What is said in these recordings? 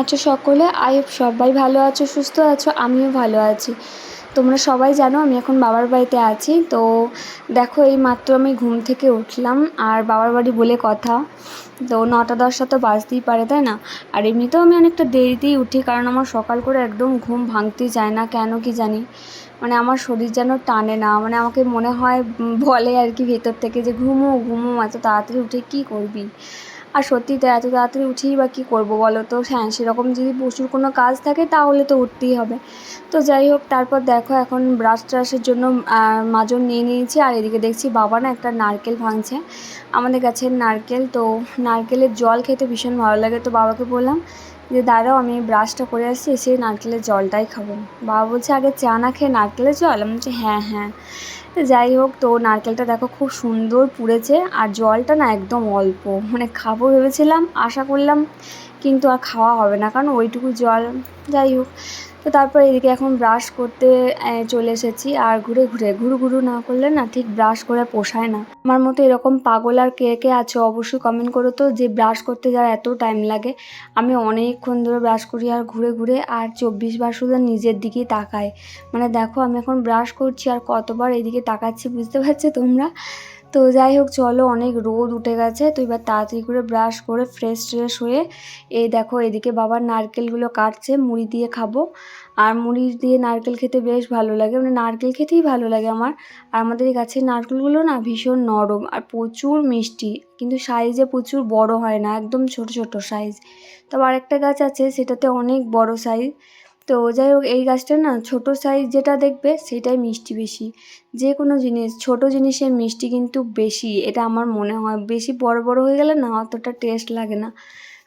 আছো সকলে? আই সবাই ভালো আছো, সুস্থ আছো, আমিও ভালো আছি। তোমরা সবাই জানো আমি এখন বাবার বাড়িতে আছি। তো দেখো, এই মাত্র আমি ঘুম থেকে উঠলাম আর বাবার বাড়ি বলে কথা। তো নটা দশটা তো বাজতেই পারে, তাই না? আর এমনিতেও আমি অনেকটা দেরিতেই উঠি, কারণ আমার সকাল করে একদম ঘুম ভাঙতেই যায় না, কেন কি জানি? মানে আমার শরীর যেন টানে না মানে আমাকে মনে হয় বলে আর কি ভেতর থেকে যে, ঘুমো ঘুমো, এত তাড়াতাড়ি উঠে কী করবি? আর সত্যি তো এত তাড়াতাড়ি উঠেই বা কী করব বলো তো? হ্যাঁ সেরকম যদি প্রচুর কোনো কাজ থাকে তাহলে তো উঠতেই হবে। তো যাই হোক, তারপর দেখো এখন ব্রাশ ট্রাশের জন্য মাজন নিয়ে নিয়েছি আর এদিকে দেখছি বাবা না একটা নারকেল ভাঙছে। আমাদের গাছের নারকেল, তো নারকেলের জল খেতে ভীষণ ভালো লাগে। তো বাবাকে বললাম যে, দাঁড়াও, আমি ব্রাশটা করে আসছি, এসে নারকেলের জলটাই খাব। বাবা বলছে, আগে চা না খেয়ে নারকেলের জল? আমি বলছি হ্যাঁ হ্যাঁ। যাই হোক, তো নারকেলটা দেখো খুব সুন্দর পুড়েছে, আর জলটা না একদম অল্প। মানে খাব ভেবেছিলাম, আশা করলাম, কিন্তু আর খাওয়া হবে না, কারণ ওইটুকু জল। যাই হোক তো তারপর এদিকে এখন ব্রাশ করতে চলে এসেছি। আর ঘুরে ঘুরে, ঘুরু ঘুরু না করলে না ঠিক ব্রাশ করে পোষায় না। আমার মতো এরকম পাগল আর কে কে আছে অবশ্যই কমেন্ট করো তো, যে ব্রাশ করতে যার এত টাইম লাগে। আমি অনেকক্ষণ ধরে ব্রাশ করি আর ঘুরে ঘুরে, আর চব্বিশ বার শুধু নিজের দিকেই তাকায় মানে দেখো আমি এখন ব্রাশ করছি আর কতবার এদিকে তাকাচ্ছি বুঝতে পারছ তোমরা? তো যাই হোক, চলো অনেক রোদ উঠে গেছে। তো এবার তাড়াতাড়ি করে ব্রাশ করে ফ্রেশ ট্রেশ হয়ে এই দেখো এদিকে বাবার নারকেলগুলো কাটছে, মুড়ি দিয়ে খাব। আর মুড়ি দিয়ে নারকেল খেতে বেশ ভালো লাগে মানে নারকেল খেতেই ভালো লাগে আমার। আর আমাদের এই গাছের নারকেলগুলো না ভীষণ নরম আর প্রচুর মিষ্টি, কিন্তু সাইজে প্রচুর বড় হয় না, একদম ছোট ছোট সাইজ তবে আরেকটা গাছ আছে, সেটাতে অনেক বড় সাইজ তো যাই হোক, এই গাছটা না ছোট সাইজ যেটা দেখবে সেটাই মিষ্টি বেশি। যে কোনো জিনিস, ছোট জিনিসের মিষ্টি কিন্তু বেশি, এটা আমার মনে হয়। বেশি বড় বড় হয়ে গেলে না অতটা টেস্ট লাগে না।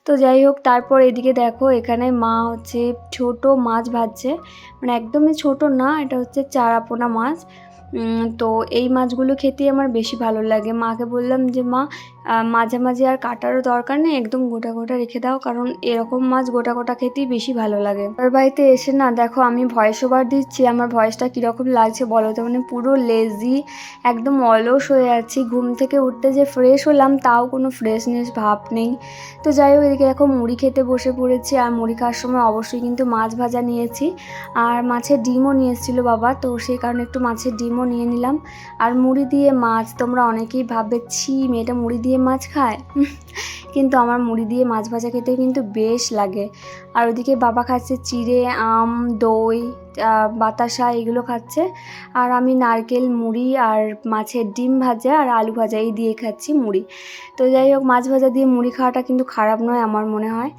তো যাই হোক, তারপর এদিকে দেখো, এখানে মা হচ্ছে ছোট মাছ ভাজছে। মানে একদমই ছোট না, এটা হচ্ছে চারাপোনা মাছ। তো এই মাছগুলো খেতেই আমার বেশি ভালো লাগে। মাকে বললাম যে মা আহ, মাঝে মাঝে আর কাটারও দরকার নেই একদম গোটা গোটা রেখে দাও কারণ এরকম মাছ গোটা গোটা খেতেই বেশি ভালো লাগে। আর বাড়িতে এসে না দেখো আমি ভয়েস ওভার দিচ্ছি আমার ভয়েসটা কীরকম লাগছে বলো তো? মানে পুরো লেজি একদম অলস হয়ে আছি। ঘুম থেকে উঠতে যে ফ্রেশ হলাম তাও কোনো ফ্রেশনেস ভাব নেই। তো যাই হোক এদিকে দেখো মুড়ি খেতে বসে পড়েছি আর মুড়ি খাওয়ার সময় অবশ্যই কিন্তু মাছ ভাজা নিয়েছি। আর মাছের ডিমও নিয়ে এসেছিল বাবা তো সেই কারণে একটু মাছের নিয়ে নিলাম। আর মুড়ি দিয়ে মাছ, তোমরা অনেকেই ভাববে, ছি, মেয়েটা মুড়ি দিয়ে মাছ খায়? কিন্তু আমার মুড়ি দিয়ে মাছ ভাজা খেতে কিন্তু বেশ লাগে। আর ওদিকে বাবা খাচ্ছে চিড়ে, আম, দই বাতাসা, এগুলো খাচ্ছে। আর আমি নারকেল, মুড়ি আর মাছের ডিম ভাজা আর আলু ভাজা এই দিয়ে খাচ্ছি মুড়ি। তো যাই হোক, মাছ ভাজা দিয়ে মুড়ি খাওয়াটা কিন্তু খারাপ নয় আমার মনে হয়।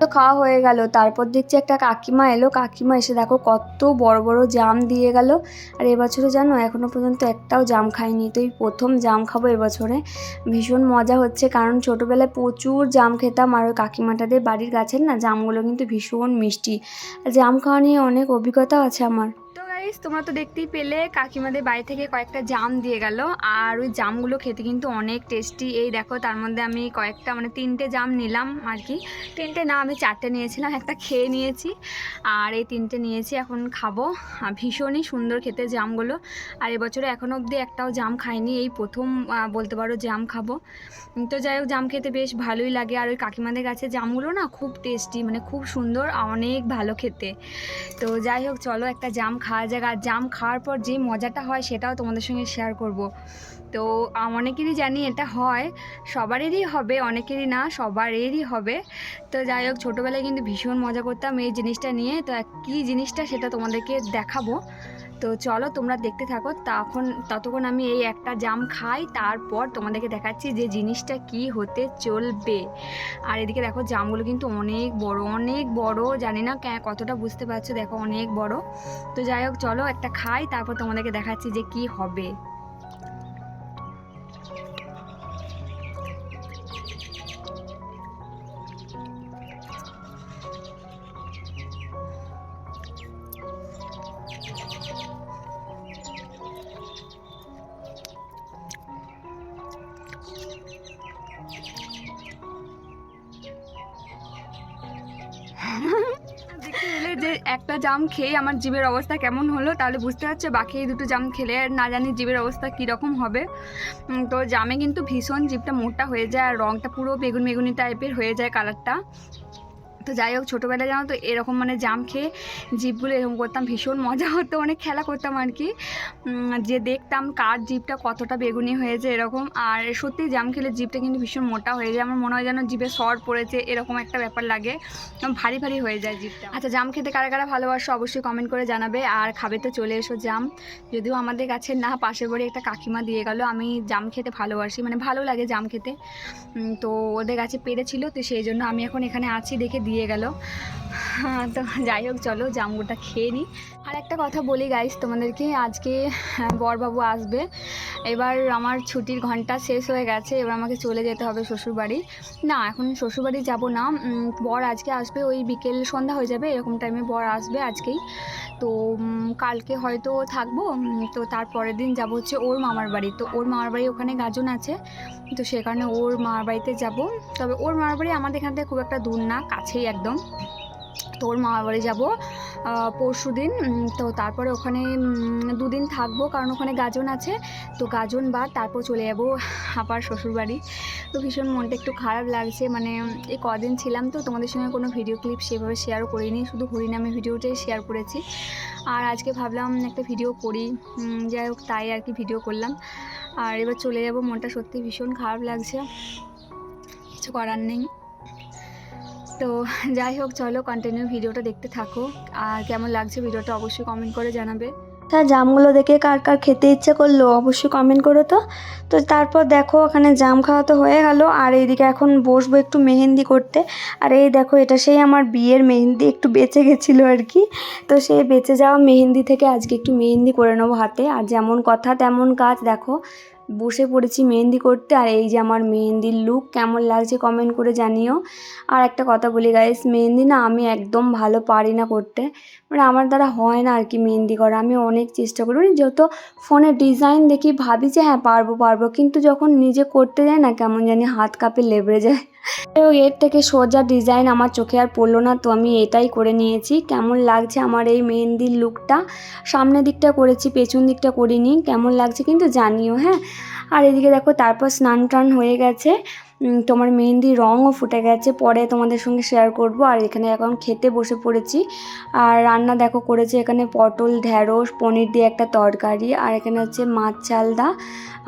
তো খাওয়া হয়ে গেল। তারপর দেখছি একটা কাকিমা এলো। কাকিমা এসে দেখো কত বড় বড় জাম দিয়ে গেল। আর এবছরে জানো এখনও পর্যন্ত একটাও জাম খাইনি। তো এই প্রথম জাম খাব এবছরে। ভীষণ মজা হচ্ছে কারণ ছোটোবেলায় প্রচুর জাম খেতাম আর ওই কাকিমাটাদের বাড়ির গাছের না জামগুলো কিন্তু ভীষণ মিষ্টি। আর জাম খাওয়া নিয়ে অনেক অভিজ্ঞতা আছে আমার। গাইস তোমরা তো দেখতেই পেলে, কাকিমাদের বাড়ি থেকে কয়েকটা জাম দিয়ে গেল, আর ওই জামগুলো খেতে কিন্তু অনেক টেস্টি এই দেখো, তার মধ্যে আমি কয়েকটা মানে তিনটে জাম নিলাম আর কি। তিনটে না, আমি চারটে নিয়েছিলাম, একটা খেয়ে নিয়েছি, আর এই তিনটে নিয়েছি, এখন খাব। ভীষণই সুন্দর খেতে জামগুলো। আর এবছরে এখনও অবধি একটাও জাম খাইনি, এই প্রথম বলতে পারো জাম খাব। তো যাই হোক, জাম খেতে বেশ ভালোই লাগে। আর ওই কাকিমাদের কাছে জামগুলো না খুব টেস্টি মানে খুব সুন্দর, অনেক ভালো খেতে। তো যাই হোক, চলো একটা জাম খাওয়া যাক আর জাম খাওয়ার পর যে মজাটা হয় সেটাও তোমাদের সঙ্গে শেয়ার করব। তো অনেকেরই জানি এটা হয় সবারই হবে, অনেকেরই না, সবারেরই হবে। তো যাই হোক, ছোটোবেলায় কিন্তু ভীষণ মজা করতাম এই জিনিসটা নিয়ে। তো কী জিনিসটা সেটা তোমাদেরকে দেখাবো। তো চলো তোমরা দেখতে থাকো, তখন, ততক্ষণ আমি এই একটা জাম খাই, তারপর তোমাদেরকে দেখাচ্ছি যে জিনিসটা কি হতে চলবে। আর এদিকে দেখো জামগুলো কিন্তু অনেক বড় অনেক বড়, জানি না কতটা বুঝতে পারছ? দেখো অনেক বড়। তো যাই হোক, চলো একটা খাই, তারপর তোমাদেরকে দেখাচ্ছি যে কি হবে। একটা জাম খেয়ে আমার জীবের অবস্থা কেমন হলো তাহলে বুঝতে পারছ? বাকি দুটো জাম খেলে আর না জানি জীবের অবস্থা কীরকম হবে। তো জামে কিন্তু ভীষণ জীবটা মোটা হয়ে যায় আর রঙটা পুরো বেগুন বেগুনি টাইপের হয়ে যায় কালারটা তো যাই হোক, ছোটোবেলায় জানো তো এরকম মানে জাম খেয়ে জিপগুলো এরকম করতাম, ভীষণ মজা হতো অনেক খেলা করতাম আর কি যে দেখতাম কার জিপটা কতটা বেগুনি হয়েছে এরকম, আর সত্যি জাম খেলে জিপটা কিন্তু ভীষণ মোটা হয়ে যায়, আমার মনে হয় যেন জিভে সর পড়েছে, এরকম একটা ব্যাপার লাগে ভারী ভারী হয়ে যায় জিপটা আচ্ছা জাম খেতে কারা কারা ভালোবাসো অবশ্যই কমেন্ট করে জানাবে, আর খাবে তো চলে এসো জাম। যদিও আমাদের কাছে না পাশে বাড়ি একটা কাকিমা দিয়ে গেল, আমি জাম খেতে ভালোবাসি মানে ভালো লাগে জাম খেতে। তো ওদের কাছে পেরেছিল তো সেই জন্য আমি এখন এখানে আছি, দেখে দিয়ে গেল। হ্যাঁ, তো যাই হোক চলো জামগুটা খেয়ে নিই। আর একটা কথা বলি গাইস তোমাদেরকে আজকে হ্যাঁ, বরবাবু আসবে। এবার আমার ছুটির ঘণ্টা শেষ হয়ে গেছে এবার আমাকে চলে যেতে হবে শ্বশুরবাড়ি। না এখন শ্বশুরবাড়ি যাব না। বর আজকে আসবে ওই বিকেল সন্ধ্যা হয়ে যাবে এরকম টাইমে বর আসবে আজকেই। তো কালকে হয়তো থাকব তো তারপরের দিন যাব হচ্ছে ওর মামার বাড়ি। তো ওর মামার বাড়ি ওখানে গাজন আছে তো সে কারণে ওর মামার বাড়িতে যাব। তবে ওর মামার বাড়ি আমাদের এখান থেকে খুব একটা দূর না কাছেই একদম। তো ওর মামার বাড়ি যাব পরশু দিন তো তারপরে ওখানে দুদিন থাকব, কারণ ওখানে গাজন আছে, তো গাজন বাদ তারপর চলে যাব আবার শ্বশুরবাড়ি। তো ভীষণ মনটা একটু খারাপ লাগছে মানে এই কদিন ছিলাম তো, তোমাদের সঙ্গে কোনো ভিডিও ক্লিপ সেভাবে শেয়ারও করিনি, শুধু হরিনামে ভিডিওটাই শেয়ার করেছি। আর আজকে ভাবলাম একটা ভিডিও করি যাই হোক, তাই আর কি ভিডিও করলাম। আর এবার চলে যাব, মনটা সত্যি ভীষণ খারাপ লাগছে, কিছু করার নেই। তো যাই হোক, চলো কন্টিনিউ ভিডিওটা দেখতে থাকো। আর কেমন লাগছে ভিডিওটা অবশ্যই কমেন্ট করে জানাবে। তা জামগুলো দেখে কার কার খেতে ইচ্ছে করল অবশ্যই কমেন্ট করো তো। তো তারপর দেখো, ওখানে জাম খাওয়া তো হয়ে গেল। আর এইদিকে এখন বসবো একটু মেহেন্দি করতে। আর এই দেখো, এটা সেই আমার বিয়ের মেহেন্দি, একটু বেঁচে গেছিল আর কি। তো সেই বেঁচে যাওয়া মেহেন্দি থেকে আজকে একটু মেহেন্দি করে নেব হাতে। আর যেমন কথা, তেমন কাজ, দেখো। বসে পড়েছি মেহেন্দি করতে। আর এই যে আমার মেহেন্দির লুক কেমন লাগছে কমেন্ট করে জানিও। আর একটা কথা বলি গাইস মেহেন্দি না আমি একদম ভালো পারি না করতে। মানে আমার দ্বারা হয় না আর কি মেহেন্দি করা। আমি অনেক চেষ্টা করি। মানে যত ফোনে ডিজাইন দেখি ভাবি যে হ্যাঁ পারব পারব। কিন্তু যখন নিজে করতে যাই না, কেমন জানি হাত কাঁপে লেবড়ে যায়। তো এর থেকে সোজা ডিজাইন আমার চোখে আর পড়ল না। তো আমি এটাই করে নিয়েছি। কেমন লাগছে আমার এই মেহেন্দির লুকটা সামনের দিকটা করেছি, পেছন দিকটা করিনি। কেমন লাগছে কিন্তু জানিও হ্যাঁ। আর এদিকে দেখো তারপর স্নান টান হয়ে গেছে। তোমার মেহেন্দি রঙও ফুটে গেছে। পরে তোমাদের সঙ্গে শেয়ার করব। আর এখানে এখন খেতে বসে পড়েছি। আর রান্না দেখো করেছে এখানে পটল, ঢ্যাঁড়স, পনির দিয়ে একটা তরকারি। আর এখানে হচ্ছে মাছ চালদা।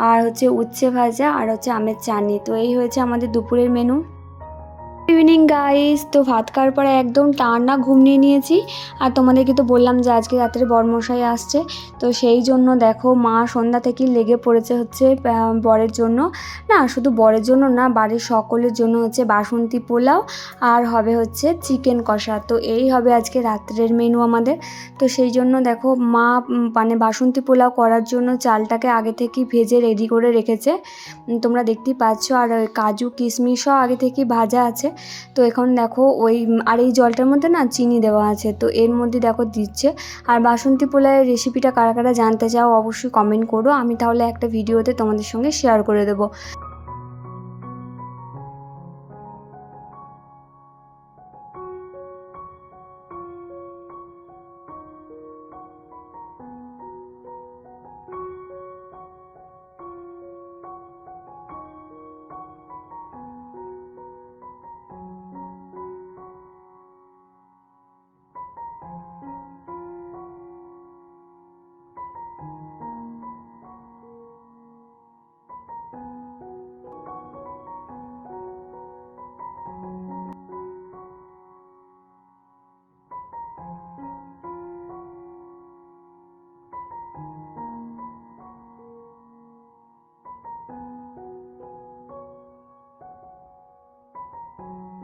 আর হচ্ছে উচ্ছে ভাজা। আর হচ্ছে আমের চাটনি। তো এই হয়েছে আমাদের দুপুরের মেনু গাইস তো ভাত খাওয়ার পরে একদম টানা ঘুম নিয়ে নিয়েছি। আর তোমাদেরকে তো বললাম যে আজকে রাত্রে বরমশাই আসছে। তো সেই জন্য দেখো মা সন্ধ্যা থেকেই লেগে পড়েছে হচ্ছে বরের জন্য। না, শুধু বরের জন্য না, বাড়ির সকলের জন্য হচ্ছে বাসন্তী পোলাও আর হবে হচ্ছে চিকেন কষা। তো এই হবে আজকে রাত্রের মেনু আমাদের। তো সেই জন্য দেখো মা মানে বাসন্তী পোলাও করার জন্য চালটাকে আগে থেকেই ভেজে রেডি করে রেখেছে। তোমরা দেখতেই পাচ্ছ, আর কাজু কিশমিশও আগে থেকেই ভাজা আছে। তো এখন দেখো ওই, আর এই জলটার মধ্যে না চিনি দেওয়া আছে, তো এর মধ্যে দেখো দিচ্ছে। আর বাসন্তী পোলায়ের রেসিপিটা কারা কারা জানতে চাও অবশ্যই কমেন্ট করো, আমি তাহলে একটা ভিডিওতে তোমাদের সঙ্গে শেয়ার করে দেবো।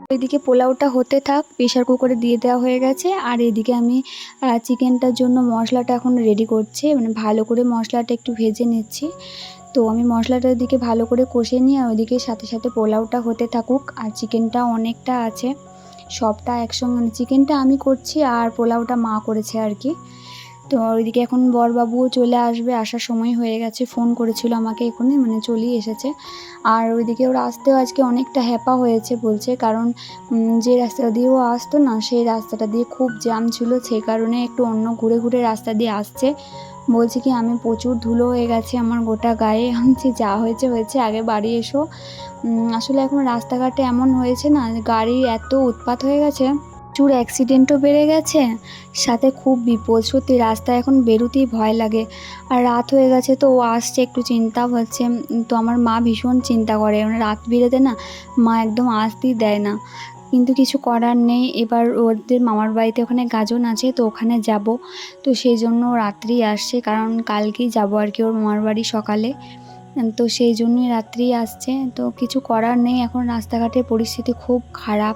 এদিকে পোলাওটা হতে থাক প্রেশার কুকারে দিয়ে দেওয়া হয়ে গেছে। আর এদিকে আমি চিকেনটার জন্য মশলাটা এখন রেডি করছি। মানে ভালো করে মশলাটা একটু ভেজে নিচ্ছি। তো আমি মশলাটা ওদিকে ভালো করে কষে নিয়ে ওইদিকে সাথে সাথে পোলাওটা হতে থাকুক। আর চিকেনটা অনেকটা আছে। সবটা একসঙ্গে মানে চিকেনটা আমি করছি আর পোলাওটা মা করেছে আর কি। তো ওইদিকে এখন বরবাবুও চলে আসবে, আসার সময় হয়ে গেছে ফোন করেছিল আমাকে এখনই মানে চলেই এসেছে। আর ওইদিকে ওর আসতেও আজকে অনেকটা হ্যাপা হয়েছে বলছে, কারণ যে রাস্তা দিয়ে ও আসতো না, সেই রাস্তাটা দিয়ে খুব জ্যাম ছিল, সেই কারণে একটু অন্য ঘুরে ঘুরে রাস্তা দিয়ে আসছে। বলছি কি, আমি প্রচুর ধুলো হয়ে গেছে আমার গোটা গায়ে আনছি যা হয়েছে হয়েছে, আগে বাড়ি এসো। আসলে এখন রাস্তাঘাটে এমন হয়েছে না, গাড়ি এত উৎপাত হয়ে গেছে প্রচুর অ্যাক্সিডেন্টও বেড়ে গেছে। সাথে খুব বিপদ সত্যি, রাস্তায় এখন বেরোতেই ভয় লাগে। আর রাত হয়ে গেছে তো ও আসছে, একটু চিন্তা হচ্ছে। তো আমার মা ভীষণ চিন্তা করে। মানে রাত বেরোতে না, মা একদম আসতেই দেয় না। কিন্তু কিছু করার নেই। এবার ওদের মামার বাড়িতে ওখানে গাজন আছে, তো ওখানে যাব। তো সেই জন্য রাত্রি আসছে। কারণ কালকেই যাব আর কি ওর মামার বাড়ি সকালে। তো সেই জন্যই রাত্রি আসছে। তো কিছু করার নেই, এখন রাস্তাঘাটের পরিস্থিতি খুব খারাপ।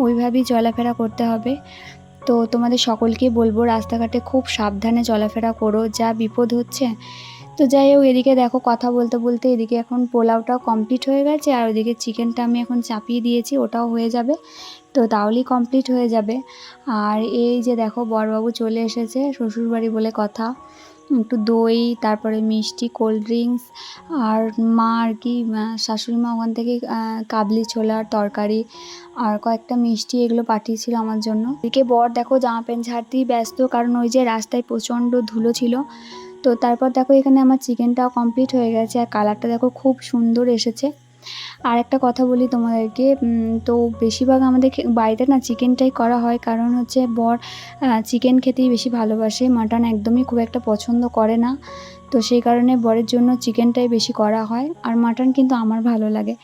ওইভাবেই চলাফেরা করতে হবে। তো তোমাদের সকলকেই বলব, রাস্তাঘাটে খুব সাবধানে চলাফেরা করো, যা বিপদ হচ্ছে। তো যাই হোক, এদিকে দেখো কথা বলতে বলতে এদিকে এখন পোলাওটাও কমপ্লিট হয়ে গেছে, আর ওদিকে চিকেনটা আমি এখন চাপিয়ে দিয়েছি, ওটাও হয়ে যাবে। তো তাহলেই কমপ্লিট হয়ে যাবে। আর এই যে দেখো, বরবাবু চলে এসেছে, শ্বশুরবাড়ি বলে কথা। একটু দই, তারপরে মিষ্টি কোল্ড ড্রিঙ্কস আর মা আর কি শাশুড়ি মা ওখান থেকে কাবলি ছোলার তরকারি, আর কয়েকটা মিষ্টি এগুলো পাঠিয়েছিল আমার জন্য। এদিকে বর দেখো জামা প্যান্ট ঝাড়তেই ব্যস্ত, কারণ ওই যে রাস্তায় প্রচণ্ড ধুলো ছিল। তো তারপর দেখো এখানে আমার চিকেনটাও কমপ্লিট হয়ে গেছে, আর কালারটা দেখো খুব সুন্দর এসেছে। আর একটা কথা বলি তোমাদেরকে তো বেশিরভাগ আমাদের বাড়িতে না চিকেনটাই করা হয়। কারণ হচ্ছে বর চিকেন খেতেই বেশি ভালোবাসে। মাটন একদমই খুব একটা পছন্দ করে না। তো সেই কারণে বরের জন্য চিকেনটাই বেশি করা হয়। আর মাটন কিন্তু আমার ভালো লাগে।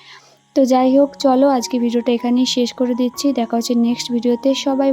তো যাই হোক, চলো আজকে ভিডিওটা এখানেই শেষ করে দিচ্ছি। দেখা হচ্ছে নেক্সট ভিডিওতে সবাই